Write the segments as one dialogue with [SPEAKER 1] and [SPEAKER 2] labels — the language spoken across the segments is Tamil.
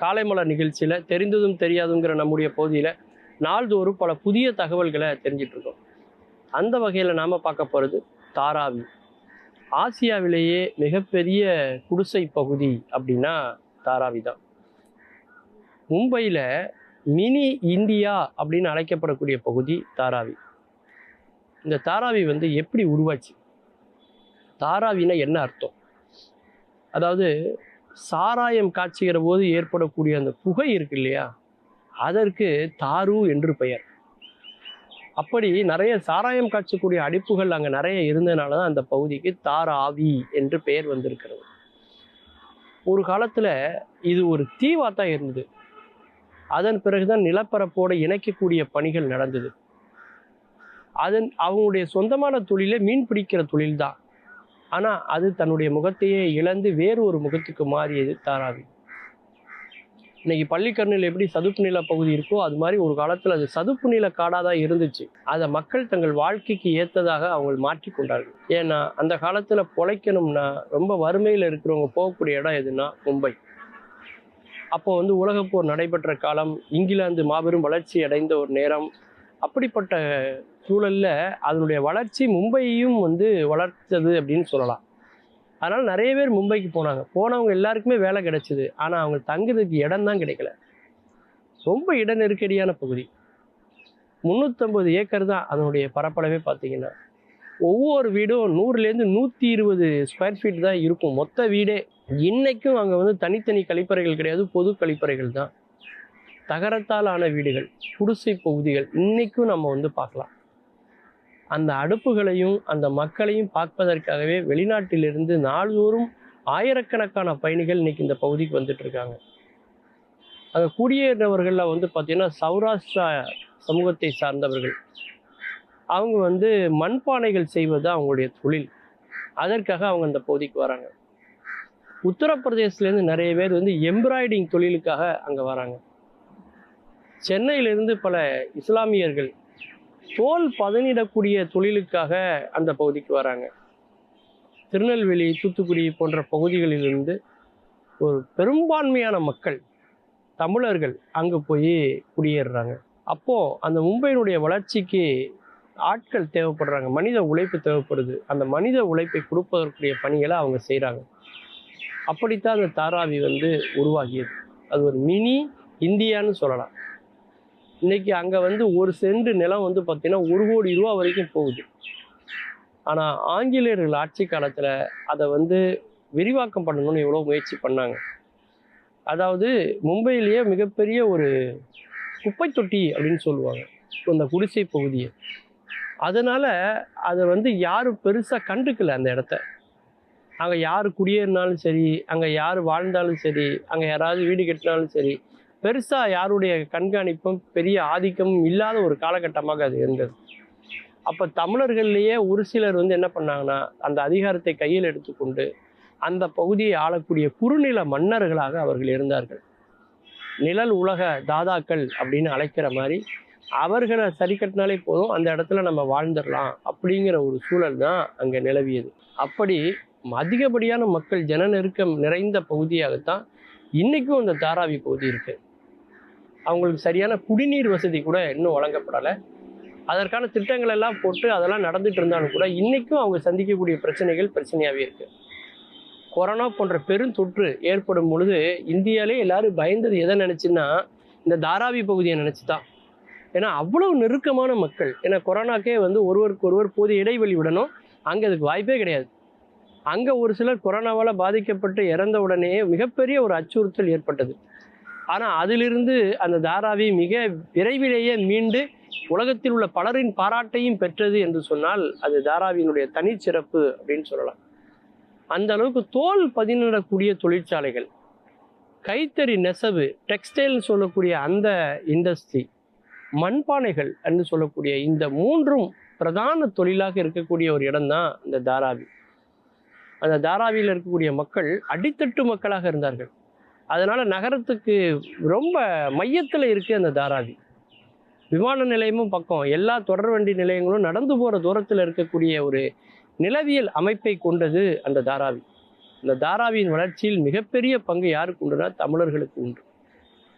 [SPEAKER 1] காலைமலர் நிகழ்ச்சியில் தெரிந்ததும் தெரியாதுங்கிற நம்முடைய பகுதியில் நாள்தோறும் பல புதிய தகவல்களை தெரிஞ்சிட்ருக்கோம் அந்த வகையில் நாம் பார்க்க போகிறது தாராவி. ஆசியாவிலேயே மிகப்பெரிய குடிசை பகுதி அப்படின்னா தாராவி தான். மும்பையில் மினி இந்தியா அப்படின்னு அழைக்கப்படக்கூடிய பகுதி தாராவி. இந்த தாராவி வந்து எப்படி உருவாச்சு? தாராவினா என்ன அர்த்தம்? அதாவது சாராயம் காய்ச்சுகிற போது ஏற்படக்கூடிய அந்த புகை இருக்கு இல்லையா? அதற்கு தாரு என்று பெயர். அப்படி நிறைய சாராயம் காய்ச்சக்கூடிய அடிப்புகள் அங்கே நிறைய இருந்ததுனால தான் அந்த பகுதிக்கு தாராவி என்று பெயர் வந்திருக்கிறது. ஒரு காலத்தில் இது ஒரு தீவாக தான் இருந்தது. அதன் பிறகுதான் நிலப்பரப்போடு இணைக்கக்கூடிய பணிகள் நடந்தது. அதன் அவங்களுடைய சொந்தமான தொழிலே மீன் பிடிக்கிற தொழில் தான் ஆனால் அது தன்னுடைய முகத்தையே இழந்து வேறு ஒரு முகத்துக்கு மாறியது தாராவி. இன்னைக்கு பள்ளிக்கரணில் எப்படி சதுப்பு நில பகுதி இருக்கோ அது மாதிரி ஒரு காலத்தில் அது சதுப்பு நில காடாக தான் இருந்துச்சு. அதை மக்கள் தங்கள் வாழ்க்கைக்கு ஏற்றதாக அவங்க மாற்றி கொண்டார்கள். ஏன்னா அந்த காலத்தில் பொழைக்கணும்னா ரொம்ப வறுமையில் இருக்கிறவங்க போகக்கூடிய இடம் எதுனா மும்பை. அப்போ வந்து உலகப்போர் நடைபெற்ற காலம் இங்கிலாந்து மாபெரும் வளர்ச்சி அடைந்த ஒரு நேரம் அப்படிப்பட்ட சூழல்ல அதனுடைய வளர்ச்சி மும்பையையும் வந்து வளர்த்தது அப்படின்னு சொல்லலாம். அதனால் நிறைய பேர் மும்பைக்கு போனாங்க. போனவங்க எல்லாருக்குமே வேலை கிடைச்சிது. ஆனால் அவங்க தங்குறதுக்கு இடம் தான் கிடைக்கல. ரொம்ப இட நெருக்கடியான பகுதி. முந்நூற்றம்பது ஏக்கர் தான் அதனுடைய பரப்பளவே பார்த்தீங்கன்னா. ஒவ்வொரு வீடும் நூறுலேருந்து நூற்றி இருபது ஸ்கொயர் ஃபீட் தான் இருக்கும். மொத்த வீடே. இன்றைக்கும் அங்கே வந்து தனித்தனி கழிப்பறைகள் கிடையாது. பொது கழிப்பறைகள் தான். தகரத்தால் ஆன வீடுகள் குடிசை பகுதிகள் இன்னைக்கும் நம்ம வந்து பார்க்கலாம். அந்த அடுப்புகளையும் அந்த மக்களையும் பார்ப்பதற்காகவே வெளிநாட்டிலிருந்து நாள்தோறும் ஆயிரக்கணக்கான பயணிகள் இன்னைக்கு இந்த பகுதிக்கு வந்துட்டு இருக்காங்க. அங்கே குடியேறினவர்கள்ல வந்து பார்த்திங்கன்னா சௌராஷ்டிரா சமூகத்தை சார்ந்தவர்கள். அவங்க வந்து மண்பானைகள் செய்வது அவங்களுடைய தொழில். அதற்காக அவங்க அந்த பகுதிக்கு வராங்க. உத்தரப்பிரதேசத்துலேருந்து நிறைய பேர் வந்து எம்ப்ராய்டிங் தொழிலுக்காக அங்கே வராங்க. சென்னையிலிருந்து பல இஸ்லாமியர்கள் தோல் பதனிடக்கூடிய தொழிலுக்காக அந்த பகுதிக்கு வராங்க. திருநெல்வேலி தூத்துக்குடி போன்ற பகுதிகளிலிருந்து ஒரு பெரும்பான்மையான மக்கள் தமிழர்கள் அங்கே போய் குடியேறுறாங்க. அப்போது அந்த மும்பையினுடைய வளர்ச்சிக்கு ஆட்கள் தேவைப்படுறாங்க. மனித உழைப்பு தேவைப்படுது. அந்த மனித உழைப்பை கொடுப்பதற்குரிய பணிகளை அவங்க செய்கிறாங்க அப்படித்தான் அந்த தாராவி வந்து உருவாகியது. அது ஒரு மினி இந்தியான்னு சொல்லலாம். இன்னைக்கு அங்கே வந்து ஒரு சென்ட் நிலம் வந்து பார்த்திங்கன்னா ஒரு கோடி ரூபா வரைக்கும் போகுது. ஆனால் ஆங்கிலேயர்கள் ஆட்சி காலத்தில் அதை வந்து விரிவாக்கம் பண்ணணும்னு எவ்வளோ முயற்சி பண்ணாங்க. அதாவது மும்பையிலேயே மிகப்பெரிய ஒரு குப்பை தொட்டி அப்படின்னு சொல்லுவாங்க இந்த குடிசை பகுதியை. அதனால் அதை வந்து யாரும் பெருசாக கண்டுக்கல அந்த இடத்த. அங்கே யார் குடியேறினாலும் சரி அங்கே யார் வாழ்ந்தாலும் சரி அங்கே யாராவது வீடு கட்டினாலும் சரி பெருசாக யாருடைய கண்காணிப்பும் பெரிய ஆதிக்கமும் இல்லாத ஒரு காலகட்டமாக அது இருந்தது. அப்போ தமிழர்கள்லேயே ஒரு சிலர் வந்து என்ன பண்ணாங்கன்னா அந்த அதிகாரத்தை கையில் எடுத்துக்கொண்டு அந்த பகுதியை ஆளக்கூடிய குறுநில மன்னர்களாக அவர்கள் இருந்தார்கள். நிழல் உலக தாதாக்கள் அப்படின்னு அழைக்கிற மாதிரி அவர்களை சரி கட்டினாலே போதும் அந்த இடத்துல நம்ம வாழ்ந்துடலாம் அப்படிங்கிற ஒரு சூழல் தான் அங்கே நிலவியது. அப்படி அதிகப்படியான மக்கள் ஜன நெருக்கம் நிறைந்த பகுதியாகத்தான் இன்றைக்கும் அந்த தாராவி பகுதி இருக்குது அவங்களுக்கு சரியான குடிநீர் வசதி கூட இன்னும் வழங்கப்படலை. அதற்கான திட்டங்கள் எல்லாம் போட்டு அதெல்லாம் நடந்துட்டு இருந்தாலும் கூட இன்றைக்கும் அவங்க சந்திக்கக்கூடிய பிரச்சனைகள் பிரச்சனையாகவே இருக்குது கொரோனா போன்ற பெருந்தொற்று ஏற்படும் பொழுது இந்தியாவிலே எல்லாரும் பயந்தது எதை நினச்சின்னா இந்த தாராவி பகுதியை நினச்சி தான் ஏன்னா அவ்வளவு நெருக்கமான மக்கள். ஏன்னா கொரோனாக்கே வந்து ஒருவருக்கு ஒருவர் போது இடைவெளி விடணும். அங்கே அதுக்கு வாய்ப்பே கிடையாது. அங்கே ஒரு சிலர் கொரோனாவால் பாதிக்கப்பட்டு இறந்த உடனே மிகப்பெரிய ஒரு அச்சுறுத்தல் ஏற்பட்டது. ஆனால் அதிலிருந்து அந்த தாராவி மிக விரைவிலேயே மீண்டு உலகத்தில் உள்ள பலரின் பாராட்டையும் பெற்றது என்று சொன்னால் அது தாராவியினுடைய தனிச்சிறப்பு அப்படின்னு சொல்லலாம். அந்த அளவுக்கு தோல் பதினிடக்கூடிய தொழிற்சாலைகள் கைத்தறி நெசவு டெக்ஸ்டைல்னு சொல்லக்கூடிய அந்த இண்டஸ்ட்ரி மண்பானைகள் என்று சொல்லக்கூடிய இந்த மூன்றும் பிரதான தொழிலாக இருக்கக்கூடிய ஒரு இடம்தான் இந்த தாராவி. அந்த தாராவியில் இருக்கக்கூடிய மக்கள் அடித்தட்டு மக்களாக இருந்தார்கள். அதனால் நகரத்துக்கு ரொம்ப மையத்தில் இருக்குது அந்த தாராவி. விமான நிலையமும் பக்கம். எல்லா தொடர்வண்டி நிலையங்களும் நடந்து போகிற தூரத்தில் இருக்கக்கூடிய ஒரு நிலவியல் அமைப்பை கொண்டது அந்த தாராவி. இந்த தாராவியின் வளர்ச்சியில் மிகப்பெரிய பங்கு யாருக்கு உண்டுனா தமிழர்களுக்கு உண்டு.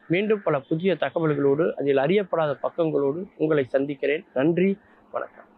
[SPEAKER 1] மீண்டும் பல புதிய தகவல்களோடு அதில் அறியப்படாத பக்கங்களோடு உங்களை சந்திக்கிறேன். நன்றி வணக்கம்.